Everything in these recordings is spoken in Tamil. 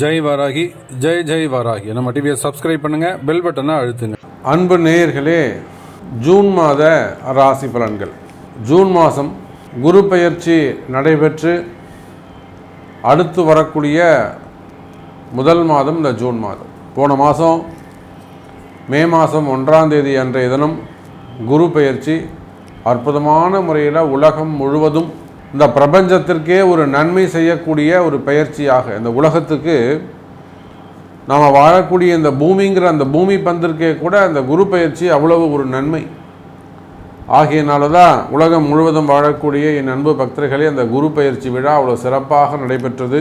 ஜெய் வாராகி ஜெய் ஜெய் வாராகி. நம்ம டிவியை சப்ஸ்கிரைப் பண்ணுங்க பெல் பட்டனை அழுத்துங்க. அன்பு நேயர்களே ஜூன் மாத ராசி பலன்கள். ஜூன் மாதம் குரு பெயர்ச்சி நடைபெற்று அடுத்து வரக்கூடிய முதல் மாதம் இந்த ஜூன் மாதம். போன மாதம் மே மாதம் ஒன்றாம் தேதி அன்றைய தினம் குரு பெயர்ச்சி அற்புதமான முறையில் உலகம் முழுவதும் இந்த பிரபஞ்சத்திற்கே ஒரு நன்மை செய்யக்கூடிய ஒரு பெயர்ச்சியாக இந்த உலகத்துக்கு நாம் வாழக்கூடிய இந்த பூமிங்கிற அந்த பூமி பந்திற்கே கூட அந்த குரு பயிற்சி அவ்வளவு ஒரு நன்மை. ஆகியனால தான் உலகம் முழுவதும் வாழக்கூடிய என் அன்பு பக்தர்களே அந்த குரு பயிற்சி விழா அவ்வளோ சிறப்பாக நடைபெற்றது.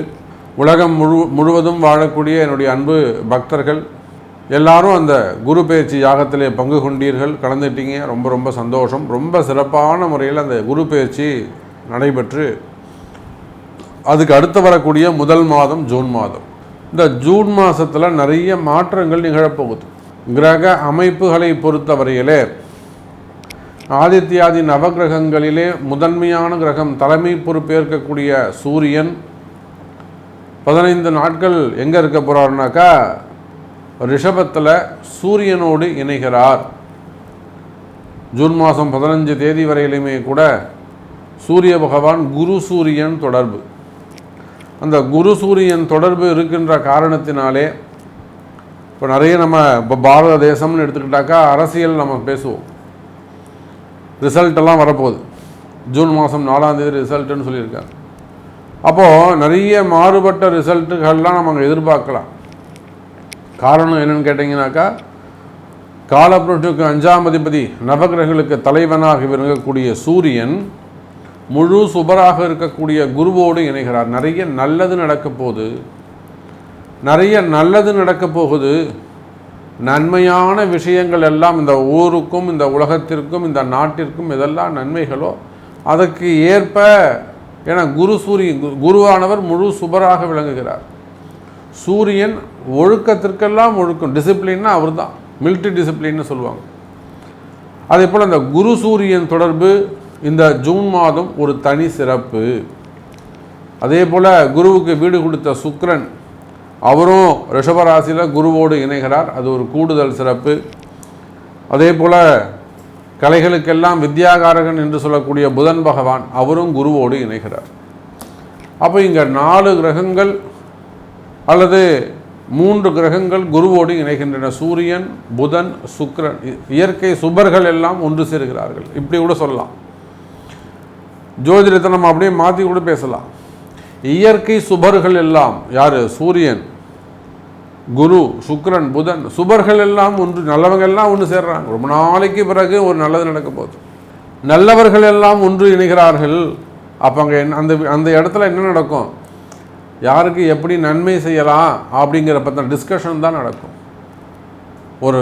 உலகம் முழு முழுவதும் வாழக்கூடிய என்னுடைய அன்பு பக்தர்கள் எல்லாரும் அந்த குரு பயிற்சி யாகத்திலே பங்கு கொண்டீர்கள். கலந்துட்டீங்க ரொம்ப ரொம்ப சந்தோஷம். ரொம்ப சிறப்பான முறையில் அந்த குரு பயிற்சி நடைபெற்று அதுக்கு அடுத்து வரக்கூடிய முதல் மாதம் ஜூன் மாதம். இந்த ஜூன் மாதத்தில் நிறைய மாற்றங்கள் நிகழப்போகுது. கிரக அமைப்புகளை பொறுத்தவரையிலே ஆதித்யாதி நவகிரகங்களிலே முதன்மையான கிரகம் தலைமை பொறுப்பேற்கக்கூடிய சூரியன் பதினைந்து நாட்கள் எங்கே இருக்க போகிறாருனாக்கா ரிஷபத்தில் சூரியனோடு இணைகிறார். ஜூன் மாதம் பதினஞ்சு தேதி வரையிலுமே கூட சூரிய பகவான் குரு சூரியன் தொடர்பு. அந்த குரு சூரியன் தொடர்பு இருக்கின்ற காரணத்தினாலே இப்போ நிறைய நம்ம இப்போ பாரத தேசம்னு எடுத்துக்கிட்டாக்கா அரசியல் நம்ம பேசுவோம். ரிசல்ட்டெல்லாம் வரப்போகுது. ஜூன் மாதம் நாலாம் தேதி ரிசல்ட்டுன்னு சொல்லியிருக்காங்க. அப்போது நிறைய மாறுபட்ட ரிசல்ட்டுகள்லாம் நம்ம அங்கே எதிர்பார்க்கலாம். காரணம் என்னென்னு கேட்டிங்கனாக்கா காலப்புரட்சிக்கு அஞ்சாம் அதிபதி நவகிரகங்களுக்கு தலைவனாக விளங்கக்கூடிய சூரியன் முழு சுபராக இருக்கக்கூடிய குருவோடு இணைகிறார். நிறைய நல்லது நடக்க போகுது. நிறைய நல்லது நடக்க போகுது. நன்மையான விஷயங்கள் எல்லாம் இந்த ஊருக்கும் இந்த உலகத்திற்கும் இந்த நாட்டிற்கும் இதெல்லாம் நன்மைகளோ? அதற்கு ஏற்ப ஏன்னா குரு சூரியன் கு- குருவானவர் முழு சுபராக விளங்குகிறார். சூரியன் ஒழுக்கத்திற்கெல்லாம் ஒழுக்கம். டிசிப்ளின்னா அவர் தான் மில்ட்ரி டிசிப்ளின்னு சொல்லுவாங்க. அதே போல் இந்த குரு சூரியன் தொடர்பு இந்த ஜூன் மாதம் ஒரு தனி சிறப்பு. அதே போல் குருவுக்கு வீடு கொடுத்த சுக்ரன் அவரும் ரிஷபராசியில் குருவோடு இணைகிறார். அது ஒரு கூடுதல் சிறப்பு. அதே போல் கலைகளுக்கெல்லாம் வித்யாகாரகன் என்று சொல்லக்கூடிய புதன் பகவான் அவரும் குருவோடு இணைகிறார். அப்போ இங்கே நாலு கிரகங்கள் அல்லது மூன்று கிரகங்கள் குருவோடு இணைகின்றன. சூரியன் புதன் சுக்ரன் இ- இயற்கை சுபர்கள் எல்லாம் ஒன்று சேர்கிறார்கள். இப்படி கூட சொல்லலாம். ஜோதிடத்தை நம்ம அப்படியே மாற்றி கூட பேசலாம். இயற்கை சுபர்கள் எல்லாம் யார்? சூரியன் குரு சுக்ரன் புதன் சுபர்கள் எல்லாம் ஒன்று நல்லவங்க எல்லாம் ஒன்று சேர்றாங்க. ரொம்ப நாளைக்கு பிறகு ஒரு நல்லது நடக்க போகுது. நல்லவர்கள் எல்லாம் ஒன்று இணைகிறார்கள். அப்போ அங்கே அந்த அந்த இடத்துல என்ன நடக்கும்? யாருக்கு எப்படி நன்மை செய்யலாம் அப்படிங்கிற பற்றின டிஸ்கஷன் தான் நடக்கும். ஒரு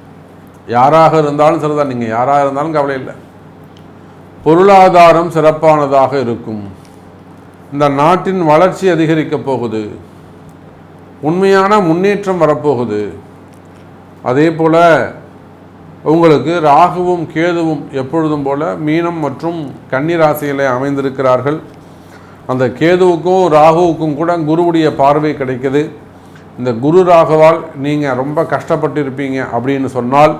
யாராக இருந்தாலும் சரிதான் நீங்கள் யாராக இருந்தாலும் கவலை இல்லை. பொருளாதாரம் சிறப்பானதாக இருக்கும். இந்த நாட்டின் வளர்ச்சி அதிகரிக்கப் போகுது. உண்மையான முன்னேற்றம் வரப்போகுது. அதே போல் உங்களுக்கு ராகுவும் கேதுவும் எப்பொழுதும் போல மீனம் மற்றும் கன்னிராசியிலே அமைந்திருக்கிறார்கள். அந்த கேதுவுக்கும் ராகுவுக்கும் கூட குருவுடைய பார்வை கிடைக்குது. இந்த குரு ராகுவால் நீங்கள் ரொம்ப கஷ்டப்பட்டிருப்பீங்க அப்படின்னு சொன்னால்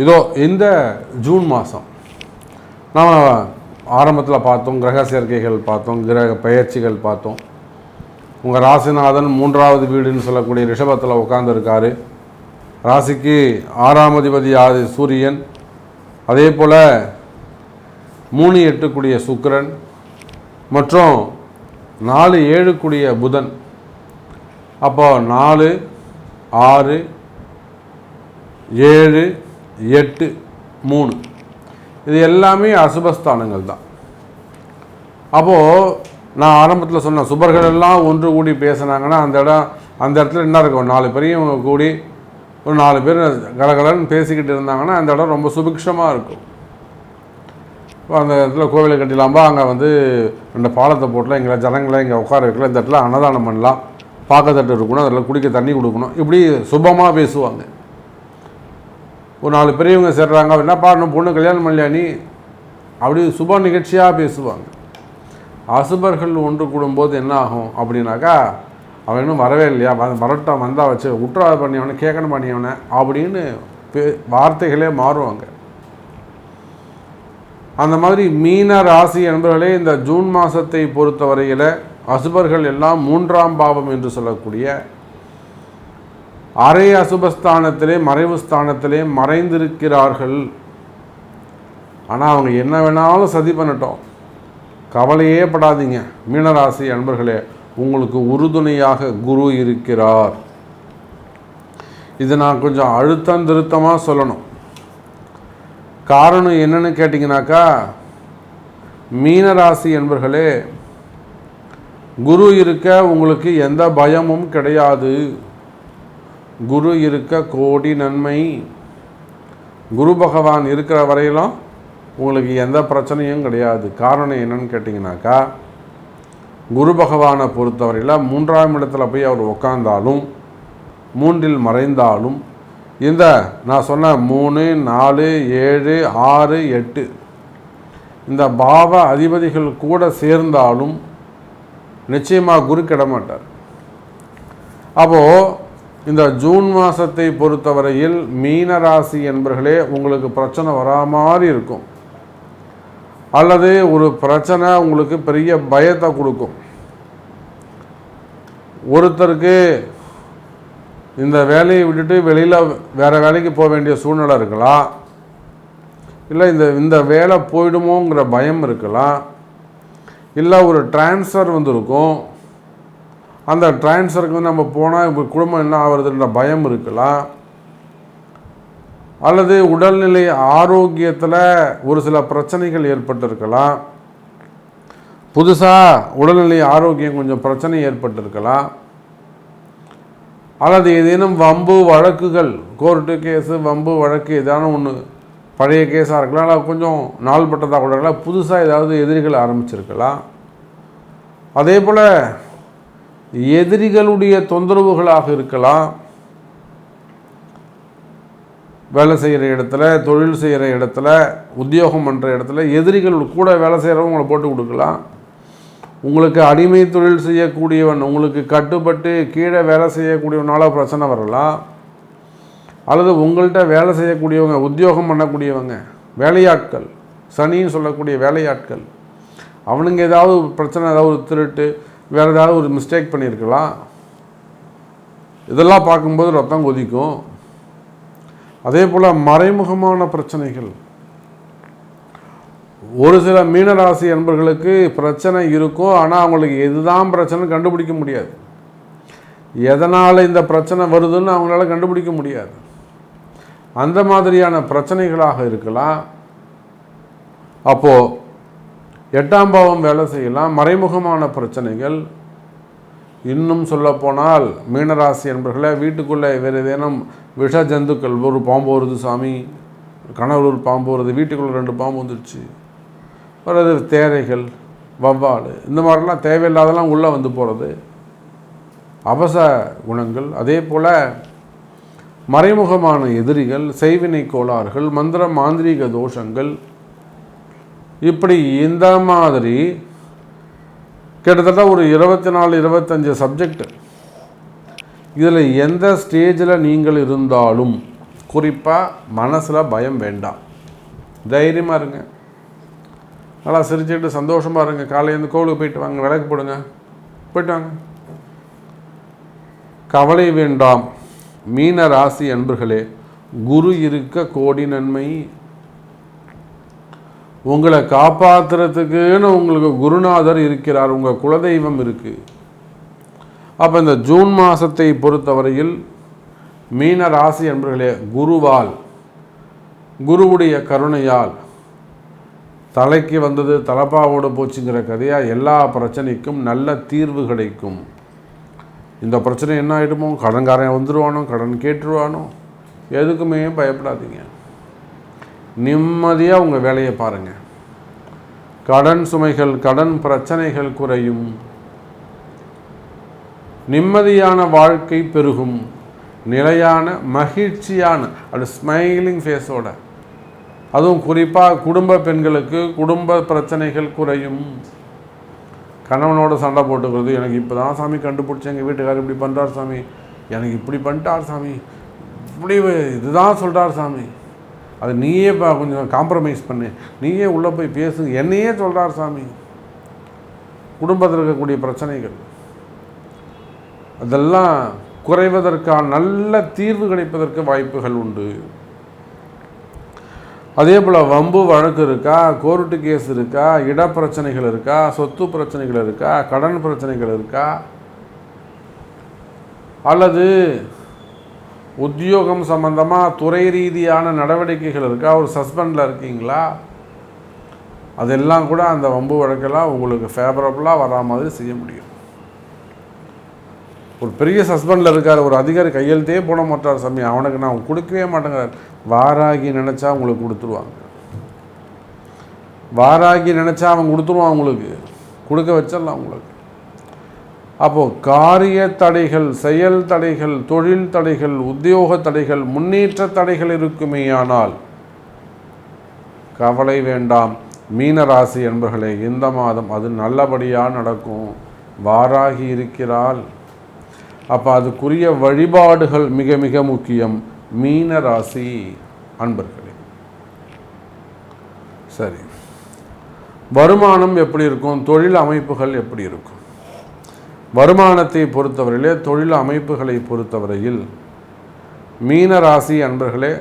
இதோ இந்த ஜூன் மாதம் நாம் ஆரம்பத்தில் பார்த்தோம் கிரக சேர்க்கைகள் பார்த்தோம் கிரக பயிற்சிகள் பார்த்தோம். உங்கள் ராசிநாதன் மூன்றாவது வீடுன்னு சொல்லக்கூடிய ரிஷபத்தில் உட்காந்துருக்காரு ராசிக்கு ஆறாம் அதிபதி ஆதி சூரியன். அதே போல் மூணு எட்டுக்குடிய சுக்கரன் மற்றும் நாலு ஏழுக்குடிய புதன். அப்போ நாலு ஆறு ஏழு எட்டு மூணு. இது எல்லாமே அசுபஸ்தானங்கள் தான். அப்போது நான் ஆரம்பத்தில் சொன்ன சுபர்கள் எல்லாம் ஒன்று கூடி பேசுனாங்கன்னா அந்த இடம் அந்த இடத்துல என்ன இருக்கும்? நாலு பெரியவங்க கூடி ஒரு நாலு பேர் கலகலன்னு பேசிக்கிட்டு இருந்தாங்கன்னா அந்த இடம் ரொம்ப சுபிக்ஷமாக இருக்கும். இப்போ அந்த இடத்துல கோவிலை கட்டிலாம்பா அங்கே வந்து ரெண்டு பாலத்தை போட்டலாம் எங்களை ஜனங்களை இங்கே உட்கார வைக்கலாம் இந்த இடத்துல அன்னதானம் பண்ணலாம் பார்க்கத்தட்டு இருக்கணும் அதில் குடிக்க தண்ணி கொடுக்கணும் இப்படி சுபமாக பேசுவாங்க. ஒரு நாலு பெரியவங்க சேர்றாங்க என்னப்பா இன்னும் பொண்ணு கல்யாணம் பண்ணலையா நீ? அப்படி சுப நிகழ்ச்சியாக பேசுவாங்க. அசுபர்கள் ஒன்று கூடும்போது என்ன ஆகும் அப்படின்னாக்கா அவன் இன்னும் வரவே இல்லையா? வரட்டம் வந்தால் வச்சு உற்றா பண்ணியவனை கேட்கணும் பண்ணியவனை அப்படின்னு பே- வார்த்தைகளே மாறுவாங்க. அந்த மாதிரி மீன ராசி என்பவர்களே இந்த ஜூன் மாதத்தை பொறுத்தவரையில் அசுபர்கள் எல்லாம் மூன்றாம் பாவம் என்று சொல்லக்கூடிய அரை அசுபஸ்தானத்திலே மறைவு ஸ்தானத்திலே மறைந்திருக்கிறார்கள். ஆனால் அவங்க என்ன வேணாலும் சதி பண்ணட்டும். கவலையே படாதீங்க. மீனராசி அன்பர்களே உங்களுக்கு உறுதுணையாக குரு இருக்கிறார். இது நான் கொஞ்சம் அழுத்தம் திருத்தமாக சொல்லணும். காரணம் என்னன்னு கேட்டிங்கனாக்கா மீனராசி என்பர்களே குரு இருக்க உங்களுக்கு எந்த பயமும் கிடையாது. குரு இருக்க கோடி நன்மை. குரு பகவான் இருக்கிற வரையிலும் உங்களுக்கு எந்த பிரச்சனையும் கிடையாது. காரணம் என்னன்னு கேட்டிங்கனாக்கா குரு பகவானை பொறுத்தவரையில் மூன்றாம் இடத்துல போய் அவர் உக்காந்தாலும் மூன்றில் மறைந்தாலும் இந்த நான் சொன்ன மூணு நாலு ஏழு ஆறு எட்டு இந்த பாவ அதிபதிகள் கூட சேர்ந்தாலும் நிச்சயமாக குரு கிடமாட்டார். அப்போது இந்த ஜூன் மாதத்தை பொறுத்தவரையில் மீன ராசி என்பர்களே உங்களுக்கு பிரச்சனை வரா மாதிரி இருக்கும். அல்லது ஒரு பிரச்சனை உங்களுக்கு பெரிய பயத்தை கொடுக்கும். ஒருத்தருக்கு இந்த வேலையை விட்டுட்டு வெளியில் வேறு வேலைக்கு போக வேண்டிய சூழ்நிலை இருக்கலாம். இல்லை இந்த இந்த வேலை போயிடுமோங்கிற பயம் இருக்கலாம். இல்லை ஒரு டிரான்ஸ்ஃபர் வந்திருக்கும். அந்த டிரான்ஸ்ஃபருக்கு வந்து நம்ம போனால் இப்போ குடும்பம் என்ன ஆகுறதுன்ற பயம் இருக்கலாம் அல்லது உடல்நிலை ஆரோக்கியத்தில் ஒரு சில பிரச்சனைகள் ஏற்பட்டிருக்கலாம் புதுசாக உடல்நிலை ஆரோக்கியம் கொஞ்சம் பிரச்சனை ஏற்பட்டிருக்கலாம் அல்லது ஏதேனும் வம்பு வழக்குகள் கோர்ட்டு கேஸு வம்பு வழக்கு ஏதான ஒன்று பழைய கேஸாக இருக்கலாம் இல்லை கொஞ்சம் நாள்பட்டதாக கூட இருக்கலாம் புதுசாக ஏதாவது எதிரிகள் ஆரம்பிச்சிருக்கலாம் அதே போல் எதிரிகளுடைய தொந்தரவுகளாக இருக்கலாம். வேலை செய்கிற இடத்துல தொழில் செய்கிற இடத்துல உத்தியோகம் பண்ணுற இடத்துல எதிரிகள் கூட வேலை செய்கிறவங்களை போட்டு கொடுக்கலாம். உங்களுக்கு அடிமை தொழில் செய்யக்கூடியவன் உங்களுக்கு கட்டுப்பட்டு கீழே வேலை செய்யக்கூடியவனால பிரச்சனை வரலாம். அல்லது உங்கள்கிட்ட வேலை செய்யக்கூடியவங்க உத்தியோகம் பண்ணக்கூடியவங்க வேலையாட்கள் சனின்னு சொல்லக்கூடிய வேலையாட்கள் அவனுங்க ஏதாவது பிரச்சனை ஏதாவது ஒரு திருட்டு வேறு ஏதாவது ஒரு மிஸ்டேக் பண்ணியிருக்கலாம். இதெல்லாம் பார்க்கும்போது ரத்தம் கொதிக்கும். அதே போல் மறைமுகமான பிரச்சனைகள். ஒரு சில மீனராசி என்பர்களுக்கு பிரச்சனை இருக்கும். ஆனால் அவங்களுக்கு எதுதான் பிரச்சனை கண்டுபிடிக்க முடியாது. எதனால் இந்த பிரச்சனை வருதுன்னு அவங்களால கண்டுபிடிக்க முடியாது. அந்த மாதிரியான பிரச்சனைகளாக இருக்கலாம். அப்போது எட்டாம் பாவம் வேலை செய்யலாம். மறைமுகமான பிரச்சனைகள். இன்னும் சொல்லப்போனால் மீனராசி என்பர்களே வீட்டுக்குள்ளே வேறு ஏதேனும் விஷ ஜந்துக்கள் ஒரு பாம்பு வருது சாமி கணவர் ஒரு பாம்பு வருது வீட்டுக்குள்ளே ரெண்டு பாம்பு வந்துடுச்சு வர்றது தேரைகள் வவ்வால் இந்த மாதிரிலாம் தேவையில்லாதெல்லாம் உள்ளே வந்து போகிறது. அவச குணங்கள் அதே போல் மறைமுகமான எதிரிகள் செய்வினை கோளாறுகள் மந்திர மாந்திரீக தோஷங்கள் இப்படி இந்த மாதிரி கிட்டத்தட்ட ஒரு இருபத்தி நாலு இருபத்தஞ்சு சப்ஜெக்ட் இதில் எந்த ஸ்டேஜில் நீங்கள் இருந்தாலும் குறிப்பாக மனசில் பயம் வேண்டாம். தைரியமாக இருங்க. நல்லா சிரிச்சுட்டு சந்தோஷமாக இருங்க. காலையிலேருந்து கோவிலுக்கு போயிட்டு வாங்க. விளக்கு போடுங்க. போயிட்டு வாங்க. கவலை வேண்டாம். மீன ராசி அன்பர்களே குரு இருக்க கோடி நன்மை உங்களை காப்பாற்றுறதுக்குன்னு உங்களுக்கு குருநாதர் இருக்கிறார் உங்கள் குலதெய்வம் இருக்குது அப்போ இந்த ஜூன் மாதத்தை பொறுத்தவரையில் மீன ராசி என்பர்களே குருவால் குருவுடைய கருணையால் தலைக்கு வந்தது தலப்பாவோடு போச்சுங்கிற கதையாக எல்லா பிரச்சனைக்கும் நல்ல தீர்வு கிடைக்கும். இந்த பிரச்சனை என்ன ஆகிடுமோ கடன்காரன் வந்துடுவானோ கடன் கேட்டுருவானோ? எதுக்குமே பயப்படாதீங்க. நிம்மதியாக உங்கள் வேலையை பாருங்கள் கடன் சுமைகள் கடன் பிரச்சனைகள் குறையும். நிம்மதியான வாழ்க்கை பெருகும். நிலையான மகிழ்ச்சியான அது ஸ்மைலிங் ஃபேஸோட அதுவும் குறிப்பாக குடும்ப பெண்களுக்கு குடும்ப பிரச்சனைகள் குறையும். கணவனோட சண்டை போட்டுக்கிறது எனக்கு இப்போ தான் சாமி கண்டுபிடிச்சி எங்கள் வீட்டுக்காரர் இப்படி பண்ணுறார் சாமி. எனக்கு இப்படி பண்ணிட்டார் சாமி. இப்படி இதுதான் சொல்கிறார் சாமி. அது நீயே இப்போ கொஞ்சம் காம்ப்ரமைஸ் பண்ணு. நீயே உள்ளே போய் பேசு. என்னையே சொல்கிறார் சாமி. குடும்பத்தில் இருக்கக்கூடிய பிரச்சனைகள். அதெல்லாம் குறைவதற்கான நல்ல தீர்வு கிடைப்பதற்கு வாய்ப்புகள் உண்டு. அதே போல் வம்பு வழக்கு இருக்கா? கோர்ட்டு கேஸ் இருக்கா? இடப்பிரச்சனைகள் இருக்கா? சொத்து பிரச்சனைகள் இருக்கா? கடன் பிரச்சனைகள் இருக்கா? அல்லது உத்தியோகம் சம்பந்தமாக துறை ரீதியான நடவடிக்கைகள் இருக்கா? ஒரு சஸ்பெண்டில் இருக்கீங்களா? அதெல்லாம் கூட அந்த வம்பு வழக்கெல்லாம் உங்களுக்கு ஃபேவரபுளாக வரா மாதிரி செய்ய முடியும். ஒரு பெரிய சஸ்பெண்டில் இருக்கார் ஒரு அதிகாரி கையெழுத்தே போட மாட்டார் சாமி. அவனுக்கு நான் கொடுக்கவே மாட்டேங்கிறார். வாராகி நினச்சா உங்களுக்கு கொடுத்துருவாங்க. வாராகி நினச்சா அவன் கொடுத்துருவான் உங்களுக்கு கொடுக்க வச்சிடலாம் உங்களுக்கு அப்போது காரிய தடைகள் செயல் தடைகள் தொழில் தடைகள் உத்தியோக தடைகள் முன்னேற்ற தடைகள் இருக்குமேயானால் கவலை வேண்டாம். மீனராசி என்பர்களே இந்த மாதம் அது நல்லபடியாக நடக்கும். வாராகி இருக்கிறாள். அப்போ அதுக்குரிய வழிபாடுகள் மிக மிக முக்கியம். மீன ராசி அன்பர்களே. சரி. வருமானம் எப்படி இருக்கும்? தொழில் அமைப்புகள் எப்படி இருக்கும்? வருமானத்தை பொறுத்தவரையிலே தொழில் அமைப்புகளை பொறுத்தவரையில் மீன ராசி அன்பர்களே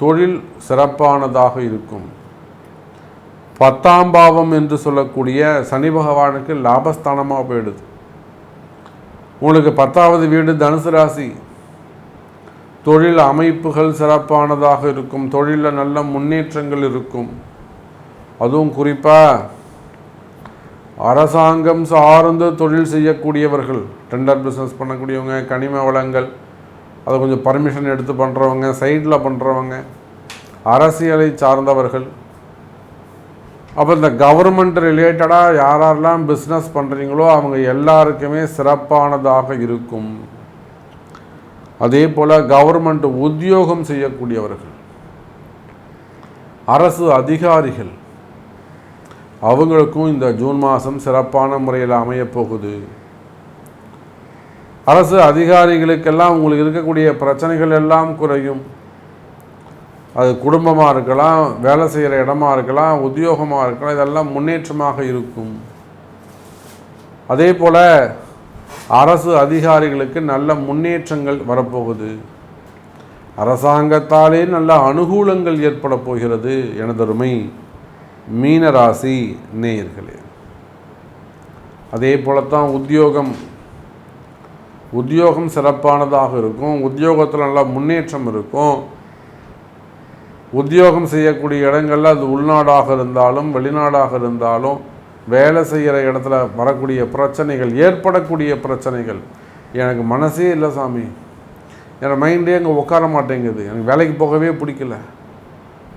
தொழில் சிறப்பானதாக இருக்கும். பத்தாம் பாவம் என்று சொல்லக்கூடிய சனி பகவானுக்கு லாபஸ்தானமாக போயிடுது. உங்களுக்கு பத்தாவது வீடு தனுசு ராசி. தொழில் அமைப்புகள் சிறப்பானதாக இருக்கும். தொழிலில் நல்ல முன்னேற்றங்கள் இருக்கும். அதுவும் குறிப்பாக அரசாங்கம் சார்ந்து தொழில் செய்யக்கூடியவர்கள் டெண்டர் பிஸ்னஸ் பண்ணக்கூடியவங்க கனிம வளங்கள் அதை கொஞ்சம் பர்மிஷன் எடுத்து பண்ணுறவங்க சைடில் பண்ணுறவங்க அரசியலை சார்ந்தவர்கள். அப்போ இந்த கவர்மெண்ட் ரிலேட்டடாக யாரெல்லாம் பிஸ்னஸ் பண்ணுறீங்களோ அவங்க எல்லாருக்குமே சிறப்பானதாக இருக்கும். அதே போல் கவர்மெண்ட் உத்தியோகம் செய்யக்கூடியவர்கள் அரசு அதிகாரிகள் அவங்களுக்கும் இந்த ஜூன் மாதம் சிறப்பான முறையில் அமையப்போகுது அரசு அதிகாரிகளுக்கெல்லாம் உங்களுக்கு இருக்கக்கூடிய பிரச்சனைகள் எல்லாம் குறையும். அது குடும்பமாக இருக்கலாம் வேலை செய்கிற இடமா இருக்கலாம் உத்தியோகமாக இருக்கலாம் இதெல்லாம் முன்னேற்றமாக இருக்கும். அதே போல் அரசு அதிகாரிகளுக்கு நல்ல முன்னேற்றங்கள் வரப்போகுது. அரசாங்கத்தாலே நல்ல அனுகூலங்கள் ஏற்பட போகிறது எனதருமை. மீனராசி நேயர்களே அதே போலத்தான் உத்தியோகம். உத்தியோகம் சிறப்பானதாக இருக்கும். உத்தியோகத்தில் நல்ல முன்னேற்றம் இருக்கும். உத்தியோகம் செய்யக்கூடிய இடங்களில் அது உள்நாடாக இருந்தாலும் வெளிநாடாக இருந்தாலும் வேலை செய்கிற இடத்துல வரக்கூடிய பிரச்சனைகள் ஏற்படக்கூடிய பிரச்சனைகள் எனக்கு மனசே இல்லை சாமி. என் மைண்டே அங்கே உட்கார மாட்டேங்குது. எனக்கு வேலைக்கு போகவே பிடிக்கல.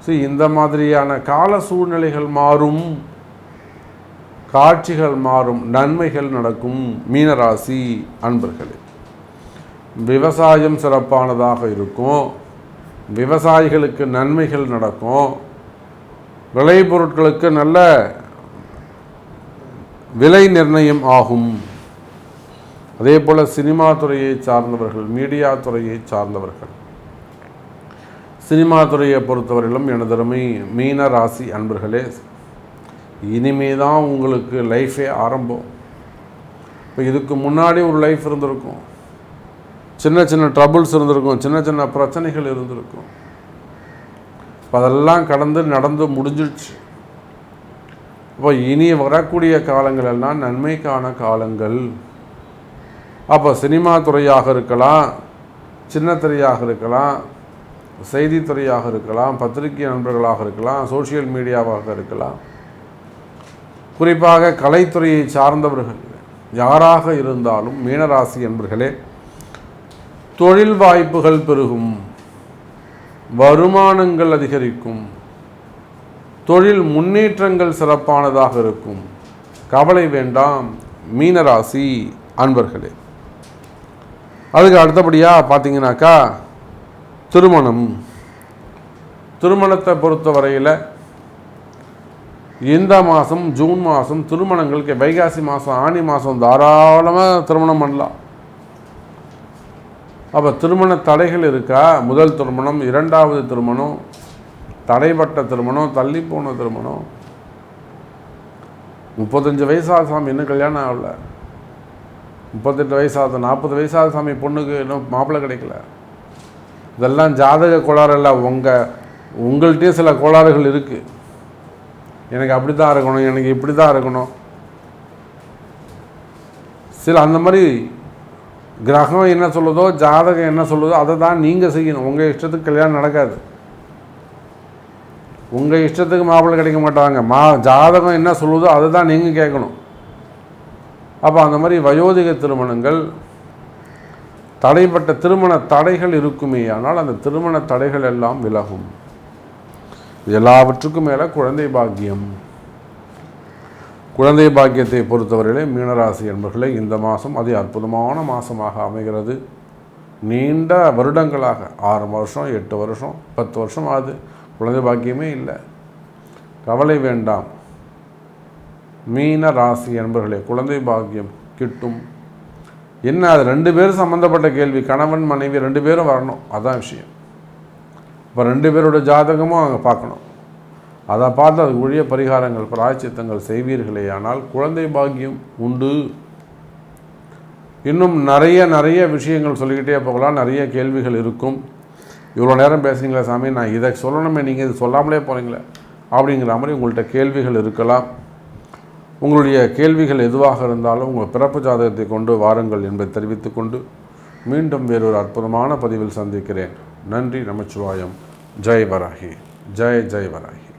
ஸோ இந்த மாதிரியான கால சூழ்நிலைகள் மாறும். காட்சிகள் மாறும். நன்மைகள் நடக்கும். மீனராசி அன்பர்களே விவசாயம் சிறப்பானதாக இருக்கும். விவசாயிகளுக்கு நன்மைகள் நடக்கும். விளைபொருட்களுக்கு நல்ல விலை நிர்ணயம் ஆகும். அதே போல் சினிமா துறையை சார்ந்தவர்கள் மீடியா துறையை சார்ந்தவர்கள் சினிமா துறையை பொறுத்தவரையிலும் எனதருமை மீன ராசி அன்பர்களே. இனிமே தான் உங்களுக்கு லைஃபே ஆரம்பம். இப்போ இதுக்கு முன்னாடி ஒரு லைஃப் இருந்திருக்கும். சின்ன சின்ன ட்ரபுள்ஸ் இருந்திருக்கும். சின்ன சின்ன பிரச்சனைகள் இருந்திருக்கும். இப்போ அதெல்லாம் கடந்து நடந்து முடிஞ்சிடுச்சு இப்போ இனி வரக்கூடிய காலங்கள் எல்லாம் நன்மைக்கான காலங்கள். அப்போ சினிமா துறையாக இருக்கலாம் சின்ன திரையாக இருக்கலாம் செய்தித்துறையாக இருக்கலாம் பத்திரிகை நண்பர்களாக இருக்கலாம் சோஷியல் மீடியாவாக இருக்கலாம். குறிப்பாக கலைத்துறையை சார்ந்தவர்கள் யாராக இருந்தாலும் மீனராசி என்பர்களே தொழில் வாய்ப்புகள் பெருகும் வருமானங்கள் அதிகரிக்கும் தொழில் முன்னேற்றங்கள் சிறப்பானதாக இருக்கும். கவலை வேண்டாம் மீனராசி அன்பர்களே. அதுக்கு அடுத்தபடியாக பார்த்தீங்கன்னாக்கா திருமணம். திருமணத்தை பொறுத்த வரையில் இந்த மாதம் ஜூன் மாதம் திருமணங்களுக்கு வைகாசி மாதம் ஆனி மாதம் தாராளமாக திருமணம் பண்ணலாம். அப்போ திருமண தடைகள் இருக்கா? முதல் திருமணம் இரண்டாவது திருமணம் தடைப்பட்ட திருமணம் தள்ளி போன திருமணம். முப்பத்தஞ்சு வயசாக சாமி இன்னும் கல்யாணம் ஆகல. முப்பத்தெட்டு வயசாகுது நாற்பது வயசாக சாமி பொண்ணுக்கு இன்னும் மாப்பிள்ளை கிடைக்கல. இதெல்லாம் ஜாதக கோளாறு இல்லை உங்கள் உங்கள்கிட்டயே சில கோளாறுகள் இருக்குது எனக்கு அப்படி தான் இருக்கணும் எனக்கு இப்படி தான் இருக்கணும். சில அந்த மாதிரி கிரகம் என்ன சொல்லுதோ ஜாதகம் என்ன சொல்லுதோ அதை தான் நீங்கள் செய்யணும். உங்கள் இஷ்டத்துக்கு கல்யாணம் நடக்காது. உங்கள் இஷ்டத்துக்கு மாப்பிள்ளை கிடைக்க மாட்டாங்க. மா ஜாதகம் என்ன சொல்லுதோ அதை தான் நீங்கள் கேட்கணும். அப்போ அந்த மாதிரி வயோதிக திருமணங்கள் தடைப்பட்ட திருமண தடைகள் இருக்குமே ஆனால் அந்த திருமண தடைகள் எல்லாம் விலகும். எல்லாவற்றுக்கும் மேலே குழந்தை பாக்கியம். குழந்தை பாக்கியத்தை பொறுத்தவரையிலே மீனராசி என்பர்களே இந்த மாதம் அது அற்புதமான மாதமாக அமைகிறது. நீண்ட வருடங்களாக ஆறு வருஷம் எட்டு வருஷம் பத்து வருஷம் ஆகுது. குழந்தை பாக்கியமே இல்லை. கவலை வேண்டாம். மீன ராசி என்பர்களே குழந்தை பாக்கியம் கிட்டும். என்ன அது ரெண்டு பேரும் சம்மந்தப்பட்ட கேள்வி. கணவன் மனைவி ரெண்டு பேரும் வரணும். அதான் விஷயம். இப்போ ரெண்டு பேரோட ஜாதகமும் அங்கே பார்க்கணும். அதை பார்த்து அதுக்கு உரிய பரிகாரங்கள் பிராய்ச்சித்தங்கள் செய்வீர்களே. ஆனால் குழந்தை பாக்கியம் உண்டு. இன்னும் நிறைய நிறைய விஷயங்கள் சொல்லிக்கிட்டே போகலாம். நிறைய கேள்விகள் இருக்கும். இவ்வளோ நேரம் பேசுகிறீங்களா சாமி. நான் இதை சொல்லணுமே. நீங்கள் இது சொல்லாமலே போகிறீங்களே அப்படிங்கிற மாதிரி உங்கள்கிட்ட கேள்விகள் இருக்கலாம். உங்களுடைய கேள்விகள் எதுவாக இருந்தாலும் உங்கள் பிறப்பு ஜாதகத்தை கொண்டு வாருங்கள் என்பதை தெரிவித்துக்கொண்டு மீண்டும் வேறொரு அற்புதமான பதிவில் சந்திக்கிறேன். நன்றி நமச்சிவாயம். ஜெய் வராகி. ஜெய் ஜெய் வராகி.